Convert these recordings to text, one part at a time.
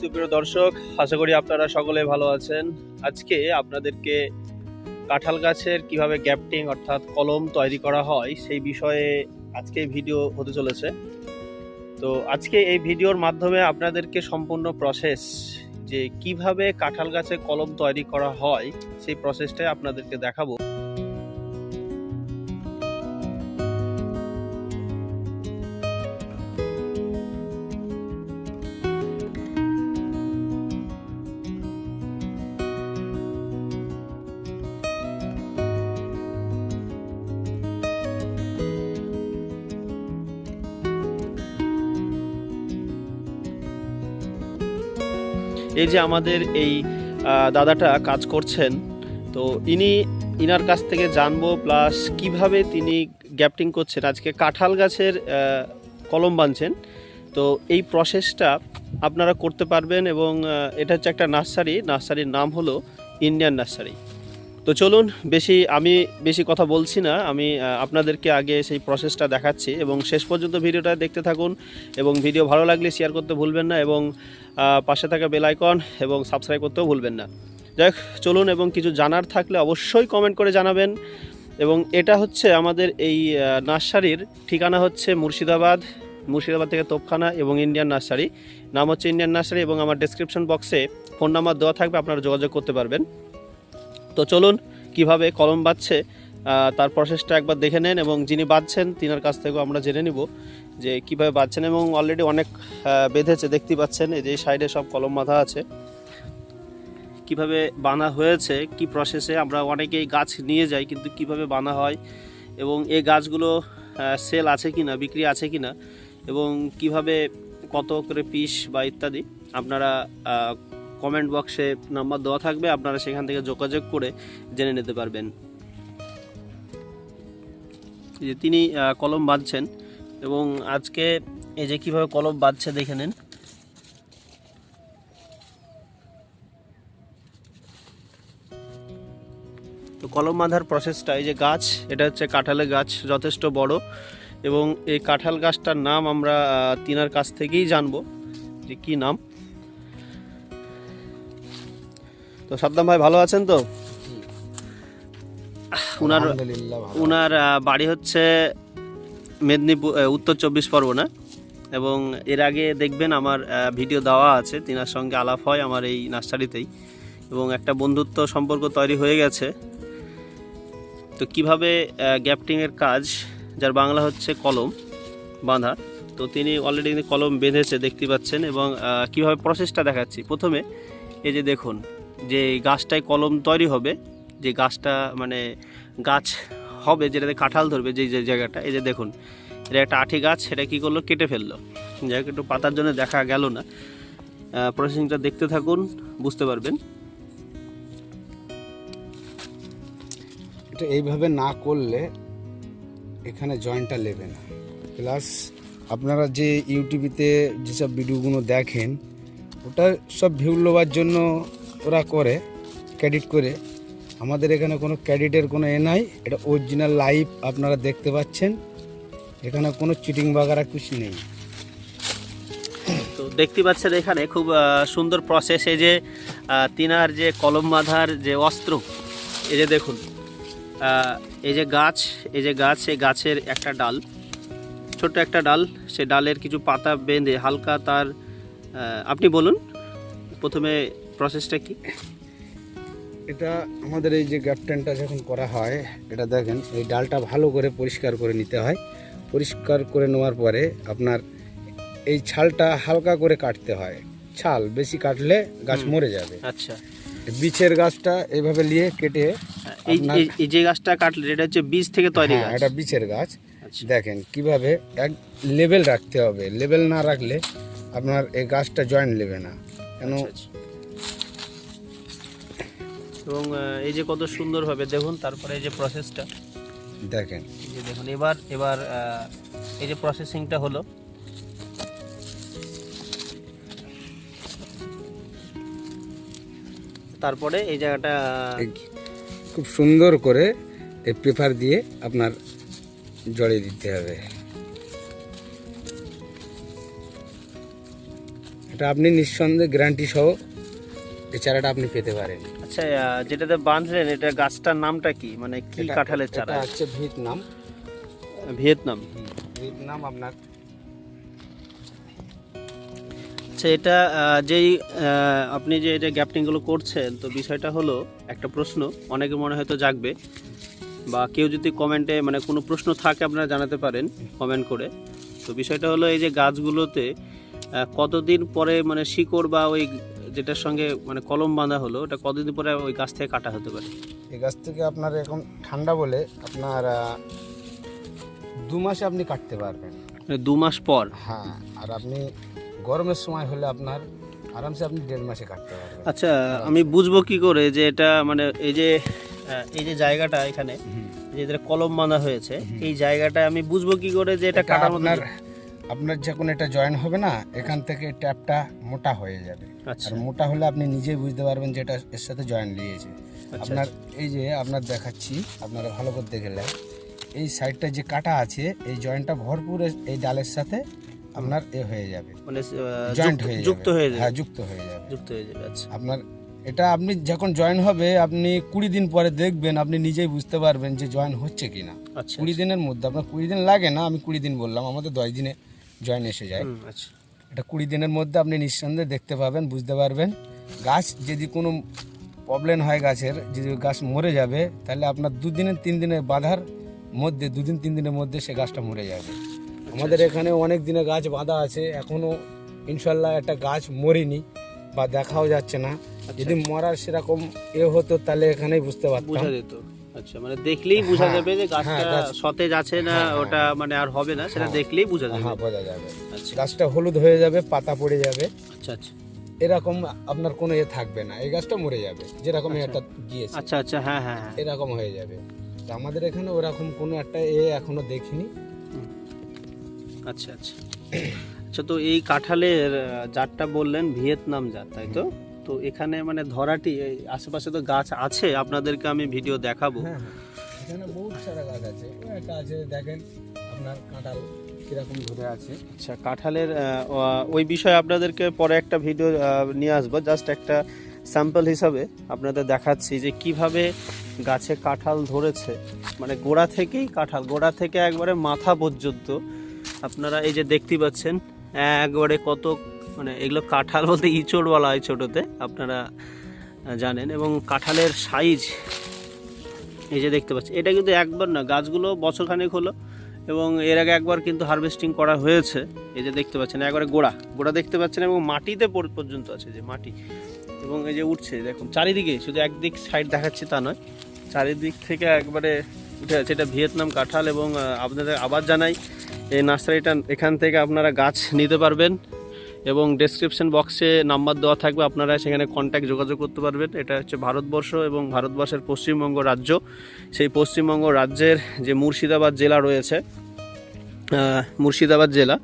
সুপ্রিয় দর্শক, আশা করি আপনারা সকলে ভালো আছেন। আজকে আপনাদেরকে কাঁঠাল গাছের কীভাবে গ্যাপটিং অর্থাৎ কলম তৈরি করা হয় সেই বিষয়ে আজকে ভিডিও হতে চলেছে। তো আজকে এই ভিডিওর মাধ্যমে আপনাদেরকে সম্পূর্ণ প্রসেস যে কীভাবে কাঁঠাল গাছে কলম তৈরি করা হয় সেই প্রসেসটাই আপনাদেরকে দেখাবো। এই যে আমাদের এই দাদাটা কাজ করছেন, তো ইনি, ইনার কাছ থেকে জানব প্লাস কীভাবে তিনি গ্যাপটিং করছেন। আজকে কাঁঠাল গাছের কলম বানছেন তো এই প্রসেসটা আপনারা করতে পারবেন এবং এটা হচ্ছে একটা নার্সারি। নার্সারির নাম হলো ইন্ডিয়ান নার্সারি। তো চলুন, বেশি, আমি বেশি কথা বলছি না, আমি আপনাদেরকে আগে সেই প্রসেসটা দেখাচ্ছি এবং শেষ পর্যন্ত ভিডিওটা দেখতে থাকুন এবং ভিডিও ভালো লাগলে শেয়ার করতে ভুলবেন না এবং পাশে থাকা বেল আইকন এবং সাবস্ক্রাইব করতেও ভুলবেন না। যাই চলুন এবং কিছু জানার থাকলে অবশ্যই কমেন্ট করে জানাবেন এবং এটা হচ্ছে আমাদের এই নার্সারির ঠিকানা হচ্ছে মুর্শিদাবাদ মুর্শিদাবাদ থেকে তোপখানা এবং ইন্ডিয়ান নার্সারি। নাম হচ্ছে ইন্ডিয়ান নার্সারি এবং আমার ডেসক্রিপশন বক্সে ফোন নাম্বার দেওয়া থাকবে, আপনারা যোগাযোগ করতে পারবেন। তো চলুন কীভাবে কলম বাজছে তার প্রসেসটা একবার দেখে নেন এবং যিনি বাজছেন তিনার কাছ থেকেও আমরা জেনে নিব যে কীভাবে বাজছেন এবং অলরেডি অনেক বেঁধেছে, দেখতে পাচ্ছেন, এই যে সাইডে সব কলম বাঁধা আছে। কীভাবে বানা হয়েছে, কি প্রসেসে আমরা অনেকেই গাছ নিয়ে যাই, কিন্তু কীভাবে বানা হয় এবং এই গাছগুলো সেল আছে কি না বিক্রি আছে কি না এবং কীভাবে কত করে পিস বা ইত্যাদি আপনারা কমেন্ট বক্সে নাম্বার দেওয়া থাকবে, আপনারা সেখান থেকে যোগাযোগ করে জেনে নিতে পারবেন। যে তিনি কলম বাঁধছেন এবং আজকে এই যে কীভাবে কলম বাঁধছে দেখে নেন। তো কলম বাঁধার প্রসেসটা এই যে গাছ, এটা হচ্ছে কাঁঠালের গাছ, যথেষ্ট বড় এবং এই কাঁঠাল গাছটার নাম আমরা তিনার কাছ থেকেই জানব যে কি নাম। তো সাদ্দাম ভাই ভালো আছেন তো? উনার উনার বাড়ি হচ্ছে মেদিনীপুর উত্তর চব্বিশ পরগনা। এবং এর আগে দেখবেন আমার ভিডিও দেওয়া আছে তিনার সঙ্গে আলাপ হয় আমার এই নার্সারিতেই। এবং একটা বন্ধুত্ব সম্পর্ক তৈরি হয়ে গেছে। তো কীভাবে গ্যাপটিংয়ের কাজ যার বাংলা হচ্ছে কলম বাঁধা তো তিনি অলরেডি কলম বেঁধেছে দেখতে পাচ্ছেন। এবং কীভাবে প্রসেসটা দেখাচ্ছি। প্রথমে এই যে দেখুন যে গাছটায় কলম তৈরি হবে, যে গাছটা মানে গাছ হবে, যেটাতে কাঁঠাল ধরবে যে যে জায়গাটা, এই যে দেখুন, এটা একটা আঠি গাছ সেটা কী করল? কেটে ফেলল। যাই একটু পাতার জন্য দেখা গেল না। প্রসেসিংটা দেখতে থাকুন, বুঝতে পারবেন। এটা এইভাবে না করলে এখানে জয়েন্টটা নেবে না। প্লাস আপনারা যে ইউটিউবিতে যেসব ভিডিওগুলো দেখেন, ওটা সব ভিউ লোবার জন্য ওরা করে ক্রেডিট করে। আমাদের এখানে কোনো ক্রেডিটের কোনো এ নাই, এটা অরিজিনাল লাইভ আপনারা দেখতে পাচ্ছেন। এখানে কোনো চিটিং বাগারা কিছু নেই। তো দেখতে পাচ্ছেন এখানে খুব সুন্দর প্রসেস যে তিনার যে কলম বাঁধার যে অস্ত্র, এই যে দেখুন এই যে গাছ, এই যে গাছ, এই গাছের একটা ডাল, ছোট্ট একটা ডাল, সে ডালের কিছু পাতা বেঁধে হালকা তার আপনি বলুন, প্রথমে প্রসেসটা কি? এটা আমাদের এই যে গ্যাপটেনটা যখন করা হয় এটা দেখেন এই ডালটা ভালো করে পরিষ্কার করে নিতে হয়। পরিষ্কার করে নেওয়ার পরে আপনার এই ছালটা হালকা করে কাটতে হয়। ছাল বেশি কাটলে গাছ মরে যাবে। আচ্ছা। বিচের গাছটা এইভাবে নিয়ে কেটে এই এই- যে গাছটা কাটলে এটা হচ্ছে বীজ থেকে তৈরি হ্যাঁ, গাছ। এটা বিচের গাছ। আচ্ছা। দেখেন কীভাবে এক লেভেল রাখতে হবে। লেভেল না রাখলে আপনার এই গাছটা জয়েন্ট নেবে না। কেন আচ্ছা, আচ্ছা। এবং এই যে কত সুন্দরভাবে দেখুন তারপরে এই যে প্রসেসটা দেখেন। এই যে দেখুন এবার এবার এই যে প্রসেসিংটা হলো। তারপরে এই জায়গাটা খুব সুন্দর করে এই পেপার দিয়ে আপনার জড়িয়ে দিতে হবে। এটা আপনি নিঃসন্দেহে গ্যারান্টি সহ এই চারাটা আপনি পেতে পারেন। আচ্ছা যেটাতে বাঁধলেন এটা গাছটার নামটা কি? মানে কি কাঁঠালের চারা? এটা হচ্ছে ভিয়েতনাম। ভিয়েতনাম। ভিয়েতনাম আপনার। আচ্ছা এটা যেই আপনি যে এটা গ্যাপটিংগুলো করছেন তো বিষয়টা হলো একটা প্রশ্ন অনেকে মনে হয়তো জাগবে বা কেউ যদি কমেন্টে মানে কোনো প্রশ্ন থাকে আপনারা জানাতে পারেন কমেন্ট করে। তো বিষয়টা হলো এই যে গাছগুলোতে কতদিন পরে মানে শিকড় বা ওই যেটার সঙ্গে মানে কলম বাঁধা হলো ওটা কতদিন পরে ওই গাছ থেকে কাটা হতে পারে? এই গাছ থেকে আপনার এখন ঠান্ডা বলে আপনার দু মাসে আপনি কাটতে পারবেন। মানে দু মাস পর? হ্যাঁ আর আপনি গরমের সময় হলে আপনার আরামসে আপনি দেড় মাসে কাটতে পারবেন। আচ্ছা আমি বুঝব কি করে যে এটা মানে এই যে এই যে জায়গাটা এখানে। যে কলম বাঁধা হয়েছে এই জায়গাটা আমি বুঝব কি করে যে এটা কাটার আপনার যখন এটা জয়েন হবে না এখান থেকে ট্যাপটা মোটা হয়ে যাবে। আচ্ছা। আর মোটা হলে আপনি নিজেই বুঝতে পারবেন যে এটা এর সাথে জয়েন নিয়েছে আচ্ছা আপনার এই যে আপনার দেখাচ্ছি আপনারা ভালো করতে গেলে এই সাইডটা যে কাটা আছে এই জয়েন্টটা ভরপুর এই ডালের সাথে আপনার এ হয়ে যাবে। মানে জয়েন্ট যুক্ত- হয়ে যুক্ত যাবে। হয়ে হ্যাঁ যুক্ত হয়ে যাবে। যুক্ত হয়ে যাবে আচ্ছা। আপনার এটা আপনি যখন জয়েন হবে আপনি কুড়ি দিন পরে দেখবেন আপনি নিজেই বুঝতে পারবেন যে জয়েন হচ্ছে কি না আচ্ছা কুড়ি দিনের মধ্যে আপনার কুড়ি দিন লাগে না আমি কুড়ি দিন বললাম আমাদের দশ দিনে জয়েন এসে যায়। আচ্ছা। এটা কুড়ি দিনের মধ্যে আপনি নিঃসন্দেহে দেখতে পাবেন বুঝতে পারবেন। গাছ যদি কোনো প্রবলেম হয় গাছের যদি গাছ মরে যাবে তাহলে আপনার দুদিনের তিন দিনের বাঁধার মধ্যে দুদিন তিন দিনের মধ্যে সে গাছটা মরে যাবে। আমাদের এখানে অনেক দিনে গাছ বাঁধা আছে এখনও ইনশাল্লাহ একটা গাছ মরিনি বা দেখাও যাচ্ছে না। যদি মরার সেরকম এ হতো তাহলে এখানেই বুঝতে পারতাম। আচ্ছা মানে দেখলেই বোঝা হ্যাঁ, যাবে যে গাছটা হ্যাঁ, সতেজ আছে না হ্যাঁ। ওটা মানে আর হবে না সেটা। দেখলেই বোঝা যাবে। হ্যাঁ বোঝা যাবে। আচ্ছা। গাছটা হলুদ হয়ে যাবে পাতা পড়ে যাবে। আচ্ছা আচ্ছা। এরকম আপনার কোনো এ থাকবে না এই গাছটা মরে যাবে যেরকম আচ্ছা। একটা গিয়েছে। আচ্ছা আচ্ছা হ্যাঁ হ্যাঁ হ্যাঁ। এরকম হয়ে যাবে। তো আমাদের এখানে ওরকম কোনো একটা এ এখনও দেখিনি। আচ্ছা আচ্ছা। আচ্ছা তো এই কাঁঠালের জাতটা বললেন ভিয়েতনাম জাত তাই তো? তো এখানে মানে ধরাটি এই আশেপাশে তো গাছ আছে আপনাদেরকে আমি ভিডিও দেখাবো। হ্যাঁ হ্যাঁ। এখানে বহুত সারা গাছ আছে। একটা আছে দেখেন আপনার কাঁঠাল কীরকম ধরে আছে। আচ্ছা কাঁঠালের ওই বিষয়ে আপনাদেরকে পরে একটা ভিডিও নিয়ে আসব। জাস্ট একটা স্যাম্পল হিসাবে আপনাদের দেখাচ্ছি যে কীভাবে গাছে কাঁঠাল ধরেছে। মানে গোড়া থেকেই কাঁঠাল গোড়া থেকে একবারে মাথা পর্যন্ত। আপনারা এই যে দেখতে পাচ্ছেন একবারে কত মানে এগুলো কাঁঠাল বলতে ইঁচড় বলা হয় ছোটোতে, আপনারা জানেন। এবং কাঁঠালের সাইজ এই যে দেখতে পাচ্ছি এটা কিন্তু একবার না, গাছগুলো বছরখানেক হলো এবং এর আগে একবার কিন্তু হারভেস্টিং করা হয়েছে। এই যে দেখতে পাচ্ছেন, একবারে গোড়া গোড়া দেখতে পাচ্ছেন এবং মাটিতে পর্যন্ত আছে যে মাটি। এবং এই যে উঠছে, দেখুন, চারিদিকে, শুধু একদিক সাইড দেখাচ্ছি তা নয়, চারিদিক থেকে একবারে উঠে আছে। এটা ভিয়েতনাম কাঁঠাল এবং আপনাদের আবার জানাই, এই নার্সারিটা এখান থেকে আপনারা গাছ নিতে পারবেন। এবং ডেসক্রিপশন বক্সে নাম্বার দেওয়া থাকবে, আপনারা সেখানে কন্ট্যাক্ট যোগাযোগ করতে পারবেন। এটা হচ্ছে ভারতবর্ষ এবং ভারতবর্ষের পশ্চিমবঙ্গ রাজ্য। সেই পশ্চিমবঙ্গ রাজ্যের যে মুর্শিদাবাদ জেলা রয়েছে মুর্শিদাবাদ জেলা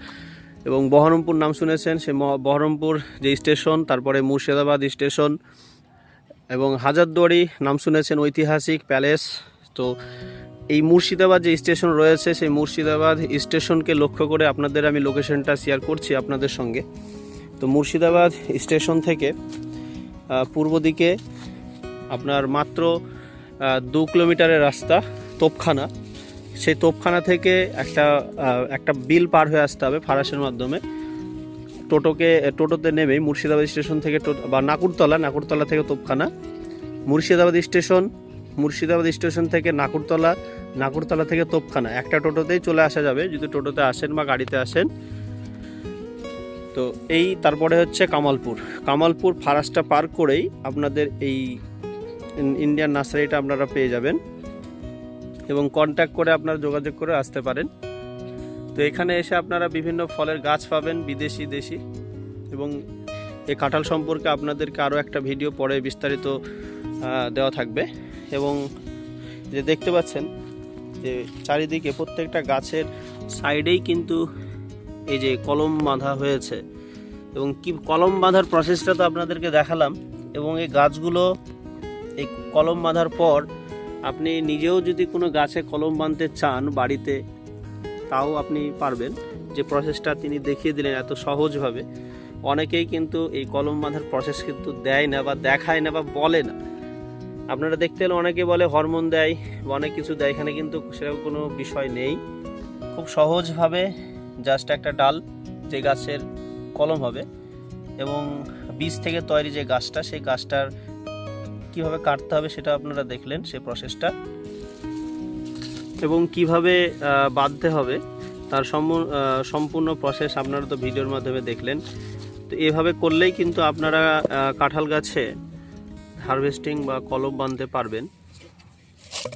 এবং বহরমপুর নাম শুনেছেন, সে বহরমপুর যে স্টেশন তারপরে মুর্শিদাবাদ স্টেশন এবং হাজারদুয়ারি নাম শুনেছেন ঐতিহাসিক প্যালেস তো এই মুর্শিদাবাদ যে স্টেশন রয়েছে, সেই মুর্শিদাবাদ স্টেশনকে লক্ষ্য করে আপনাদের আমি লোকেশনটা শেয়ার করছি আপনাদের সঙ্গে। তো মুর্শিদাবাদ স্টেশন থেকে পূর্ব দিকে আপনার মাত্র দু কিলোমিটারের রাস্তা, তোপখানা। সেই তোপখানা থেকে একটা একটা বিল পার হয়ে আসতে হবে ফারাসের মাধ্যমে। টোটোকে, টোটোতে নেমেই মুর্শিদাবাদ স্টেশন থেকে বা নাকুরতলা নাকুরতলা থেকে তোপখানা। মুর্শিদাবাদ স্টেশন মুর্শিদাবাদ স্টেশন থেকে নাকুরতলা নাকুরতলা থেকে তোপখানা। একটা টোটোতেই চলে আসা যাবে, যদি টোটোতে আসেন বা গাড়িতে আসেন। তো এই তারপরে হচ্ছে কামালপুর। কামালপুর ফারাসটা পার করেই আপনাদের এই ইন্ডিয়ান নার্সারিটা আপনারা পেয়ে যাবেন। এবং কন্ট্যাক্ট করে আপনারা যোগাযোগ করে আসতে পারেন। তো এখানে এসে আপনারা বিভিন্ন ফলের গাছ পাবেন, বিদেশি, দেশি। এবং এই কাঁঠাল সম্পর্কে আপনাদেরকে আরও একটা ভিডিও পরে বিস্তারিত দেওয়া থাকবে। এবং যে দেখতে পাচ্ছেন যে চারিদিকে প্রত্যেকটা গাছের সাইডেই কিন্তু এই যে কলম বাঁধা হয়েছে এবং কি কলম বাঁধার প্রসেসটা তো আপনাদেরকে দেখালাম এবং এই গাছগুলো এই কলম বাঁধার পর আপনি নিজেও যদি কোনো গাছে কলম বাঁধতে চান বাড়িতে, তাও আপনি পারবেন। যে প্রসেসটা তিনি দেখিয়ে দিলেন এত সহজভাবে। অনেকেই কিন্তু এই কলম বাঁধার প্রসেস কিন্তু দেয় না বা দেখায় না বা বলে না। আপনারা দেখতে পেলে অনেকে বলে হরমোন দেয় বা অনেক কিছু দেয়, এখানে কিন্তু সেরকম কোনো বিষয় নেই। খুব সহজভাবে জাস্ট একটা ডাল যে গাছের কলম হবে এবং বীজ থেকে তৈরি যে গাছটা, সেই গাছটার কীভাবে কাটতে হবে সেটা আপনারা দেখলেন সেই প্রসেসটা এবং কীভাবে বাঁধতে হবে তার সম্পূর্ণ প্রসেস আপনারা তো ভিডিওর মাধ্যমে দেখলেন। তো এভাবে করলেই কিন্তু আপনারা কাঁঠাল গাছে হারভেস্টিং বা কলম বাঁধতে পারবেন।